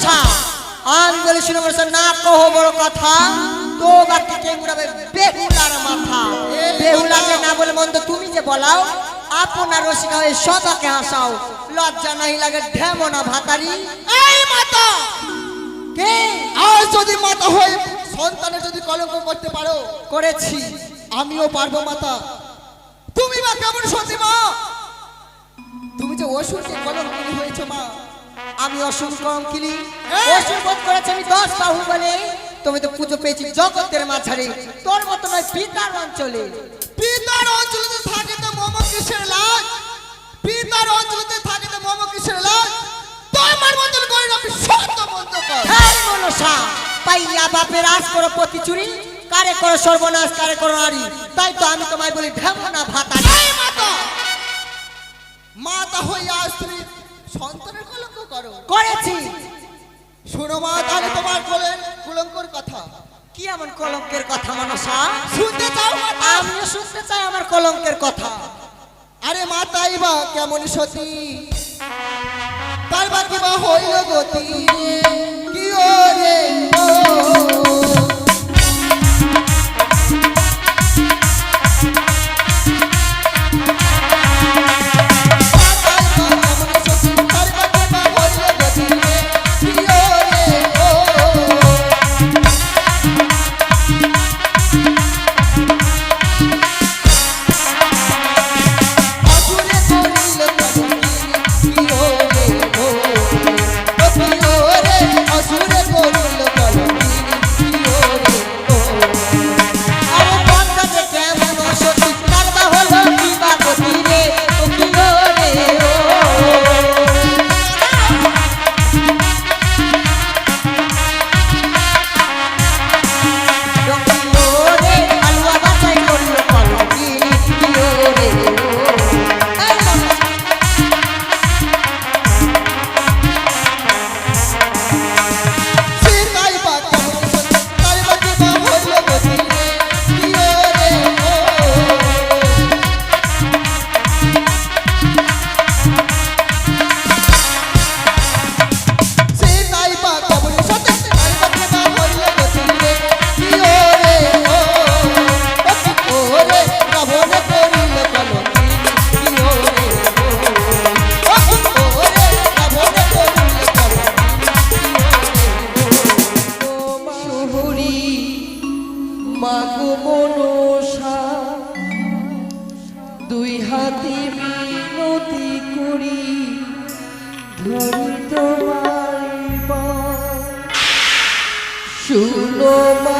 মনসা আমি বলেছিল মনসা না কহো বড় কথা। তো বাকি কে উড়াবে বেহুলার মাথা। বেহুলাকে না বলে মন্দ তুমি যে বলাও আপনার রসিকা হয়ে সদাকে হাসাও। লজ্জা নাই লাগে ঢেমো না ভাতারি। এই মাতা! কে? আজ যদি মাতা হয়ে সন্তানে যদি কলঙ্ক করতে পারো করেছি। আমিও পারব মাতা। তুমি বা কেমন সতী মা? তুমি যে অসুরকে কলঙ্কিনী হয়েছো মা আমি কঙ্কিলি এই! অসুর বোধ করেছি আমি দশ বাহু বলে। তুমি তো পুজো পেয়েছি জগতের মাঝারে। তোর মতো নয় পিতার অঞ্চলে। পিতার অঞ্চলেতে থাকে তো মম কিসের লাজ। পিতার অঞ্চলেতে থাকে তো মম কিসের লাজ। তোমার মতন করে আমি সত্য বন্ধ কর হ্যাঁ মনসা। পাইয়া বাপের আজ করো প্রতি চুরি কারে করো সর্বনাশ কারে করো নারী। তাই তো আমি তোমায় বলি ঢেমো না ভাতারি এই মাতা! মাতা হইয়া স্ত্রী সন্তানের কলঙ্ক করো। করেছি। শোনো মা তাহলে তোমার বলেন কুলঙ্কর কথা। কি এমন কলঙ্কের কথা মানসা? শুনতে চাও আমিও শুনতে চাই আমার কলঙ্কের কথা। আরে মা তাই বা কেমন সতী? তার বা কিবা হইল গতি? কি ও মাগো মনসা দুই হাতে মিনতি করি ধরি তোমার। শুনো মাগো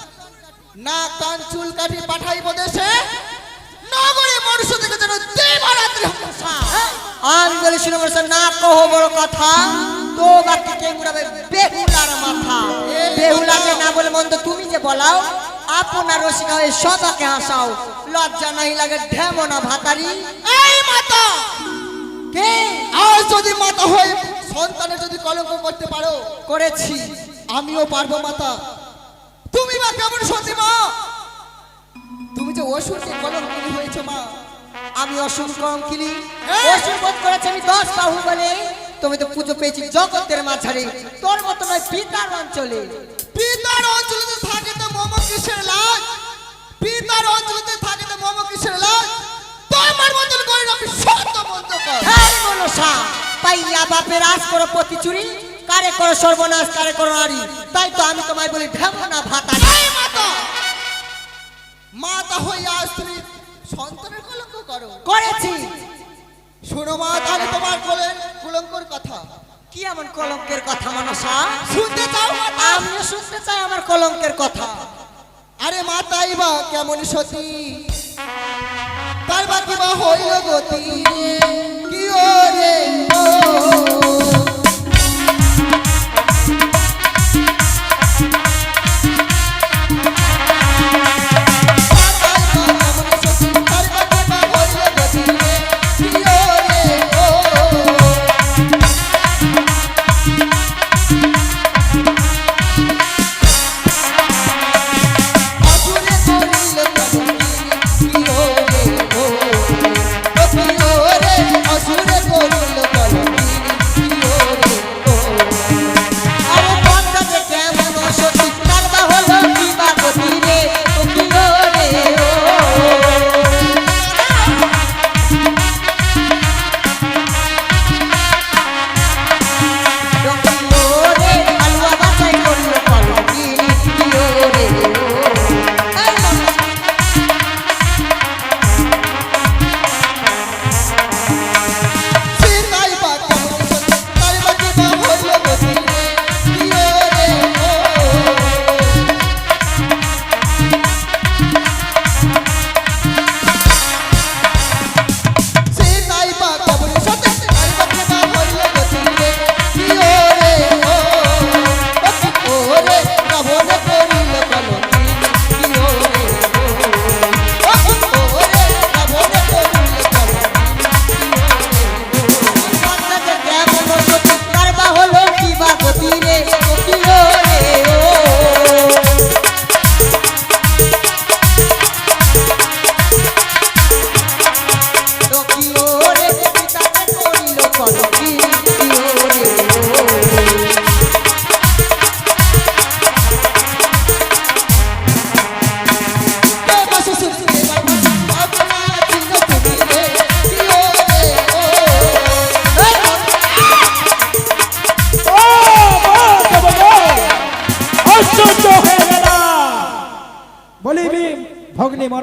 নাক কান চুল কাটি পাঠাইব দেশে, নগরে মনুষ্য থেকে যেন দিবারাত্রি আমি বলি শুনে বলছে, না কহো বড় কথা, তো বাকি কে উড়াবে বেহুলার মাথা। বেহুলাকে না বলে মন্দ, তুমি যে বলাও, আপনার রসিকা হয়ে সদাকে হাসাও। লজ্জা নাই লাগে ঢেমনা ভাতারি। এই মাতা! কে? আজ যদি মাতা হয়ে, সন্তানের যদি কলঙ্ক করতে পারো, করেছি। আমিও পারব মাতা। তুমি বা কেমন সতী মা? তুমি যে অসুরকে কলঙ্ক হয়েছে মা। আমি অসুর কম হ্যাঁ। অসুর বোধ করেছে আমি দশ বাহু বলে তুমি তো পুজো পেয়েছি জগতের মাঝারে। তোর মতো নয় পিতার অঞ্চলে। পিতার অঞ্চলে তো থাকে তো মম কিসের লাজ? পিতার অঞ্চলেতে থাকে তো মম কিসের লাজ? তোমার মতন করে আমি সত্য বন্ধ কর হ্যাঁ মনসা পাইয়া বাপের আজ করো প্রতি চুরি। কারে করো সর্বনাশ কারে করো নারী? তাই তো আমি তোমায় বলি ঢেমনা ভাতারি এই মাতা! মাতা হইয়া তুমি সন্তানের কলঙ্ক করো। করেছি। শোনো মা তাহলে তোমার কোলের কুলঙ্কর কথা। কি এমন কলঙ্কের কথা মনসা? শুনতে চাও আমিও শুনতে চাই আমার কলঙ্কের কথা। আরে মা তাই বা কেমন সতী? তার বা কি বা হইল গতি। কি ওরে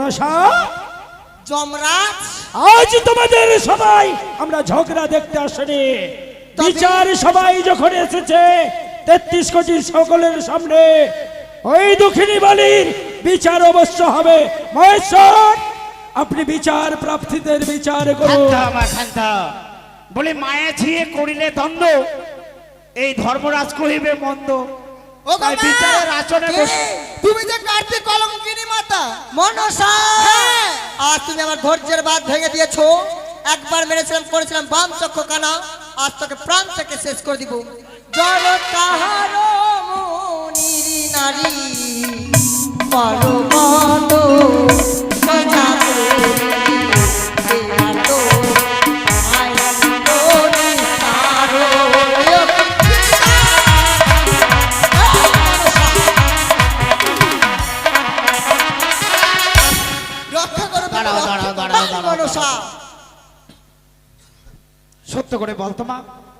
মনসা যমরাজ। আজ তোমাদের সবাই আমরা ঝগড়া দেখতে আসেনি। বিচার সবাই যখন এসেছে তেত্রিশ কোটি সকলের সামনে ওই দুঃখিনী বালির বিচার অবশ্য হবে। মহেশ্বর আপনি বিচার প্রাপ্তিদের বিচার করুন। বলে মায়া ছিয়ে করিলে দ্বন্দ্ব এই ধর্মরাজ কহিবে মন্দ। তাই বিচারের আসনে বসে। তুমি যে কার্তিক কলঙ্কিনী মাতা। মনসা। হ্যাঁ। আজ তুমি আমার ধৈর্যের বাদ ভেঙে দিয়েছ। একবার মেরেছিলাম করেছিলাম বাম চক্ষ কানা। আজ তোকে প্রাণ থেকে শেষ করে দিব। জল কাহার নারী। পরমত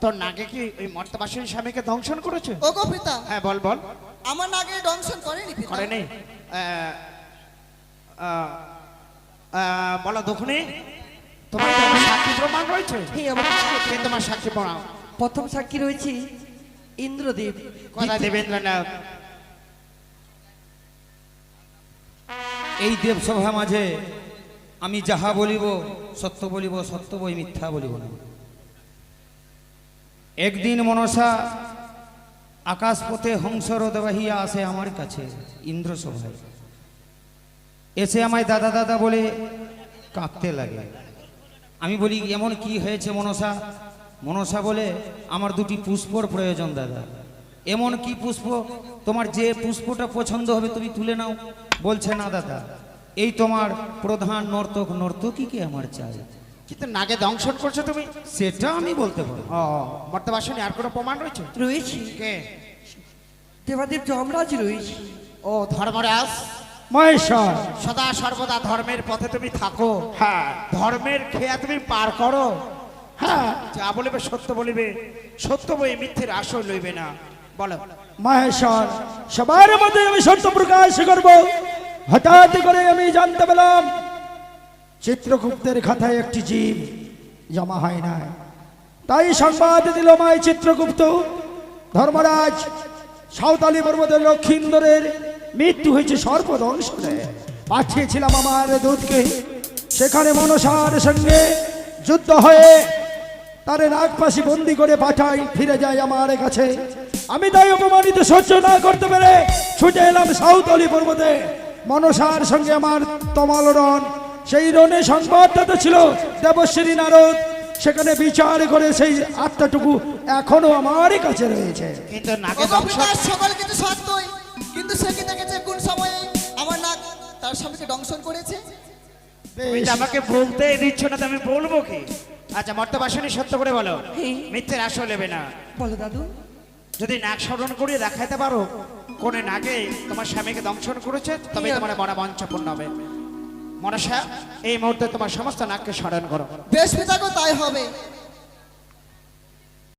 তোর নাগে কি ওই মর্তবাসীর স্বামীকে দংশন করেছে? ওগো পিতা। হ্যাঁ বল বল। আমার নাগে দংশন করেনি পিতা। করেনি? বলো দক্ষিণী তোমার কি সাক্ষী প্রমাণ রয়েছে? হে আমার কে তোমার সাক্ষী প্রমাণ? প্রথম সাক্ষী রয়েছে ইন্দ্রদেব। কথা দেবেন্দ্রনাথ? এই দেবসভা মাঝে আমি যাহা বলিব সত্য বলিব সত্য বই মিথ্যা বলিব না। একদিন মনসা আকাশপথে হংসরদ বাহিয়া আসে আমার কাছে, ইন্দ্রসভায়। এসে আমায় দাদা দাদা বলে, কাঁপতে লাগে। আমি বলি, এমন কি হয়েছে মনসা? মনসা বলে, আমার দুটি পুষ্পর প্রয়োজন, দাদা। এমন কি পুষ্প? তোমার যে পুষ্পটা পছন্দ হবে তুমি তুলে নাও। বলছে, না, দাদা, এই তোমার প্রধান নর্তক নর্তকীকে আমার চাই। কিন্তু নাগে দংশন করছ তুমি? সেটা আমি বলতে পারব। ও মর্তবাসনী আর কোনো প্রমাণ রয়েছে? রয়েছে। কে? দেবাদেব যমরাজ রয়েছে। ও ধর্মরাজ? মহেশ্বর। সদা সর্বদা ধর্মের পথে তুমি থাকো। হ্যাঁ। ধর্মের খেয়া তুমি পার করো। হ্যাঁ। যা বলিবে সত্য বলিবে সত্য বই মিথ্যের আশয় লইবে না। বলো। মহেশ্বর সবার মধ্যে আমি সত্য প্রকাশ করব। হঠাৎ করে আমি জানতে পেলাম চিত্রগুপ্তের খাতায় একটি জীব জমা হয় না তাই সংবাদ দিল মাই চিত্রগুপ্ত, ধর্মরাজ সাঁওতালি পর্বতের লক্ষিন্দরের মৃত্যু হয়েছে সর্বদংশনে পাঠিয়েছিলাম আমার দুধকে সেখানে মনসার সঙ্গে যুদ্ধ হয়ে তারে নাগপাশি বন্দি করে পাঠাই, ফিরে যায় আমার কাছে। আমি তাই অপমানিত সহ্য না করতে পেরে ছুটে এলাম সাউথলি পর্বতে। মনসার সঙ্গে আমার তমাল রণ সেই রণে সংবাদটা তো ছিল দেবশ্রী নারদ। সেখানে বিচার করে সেই আত্মাটুকু এখনও আমারই কাছে রয়েছে। কিন্তু সকল সত্যই। কিন্তু সে কি দেখেছে? কোন সময়ে আমার নাক তার স্বামীকে দংশন করেছে? আমাকে বলতেই দিচ্ছ না তো আমি বলব কি? আচ্ছা মর্তবাসনী সত্য করে বলো। মিথ্যের নেবে না। বলো দাদু। যদি নাক স্মরণ করিয়ে দেখাইতে পারো কোন নাগে তোমার স্বামীকে দংশন করেছে তবে তোমার মরা মঞ্চপূর্ণ হবে। মনসা এই মুহূর্তে তোমার সমস্ত নাককে স্মরণ করো। দেশ পিতাকে তাই হবে।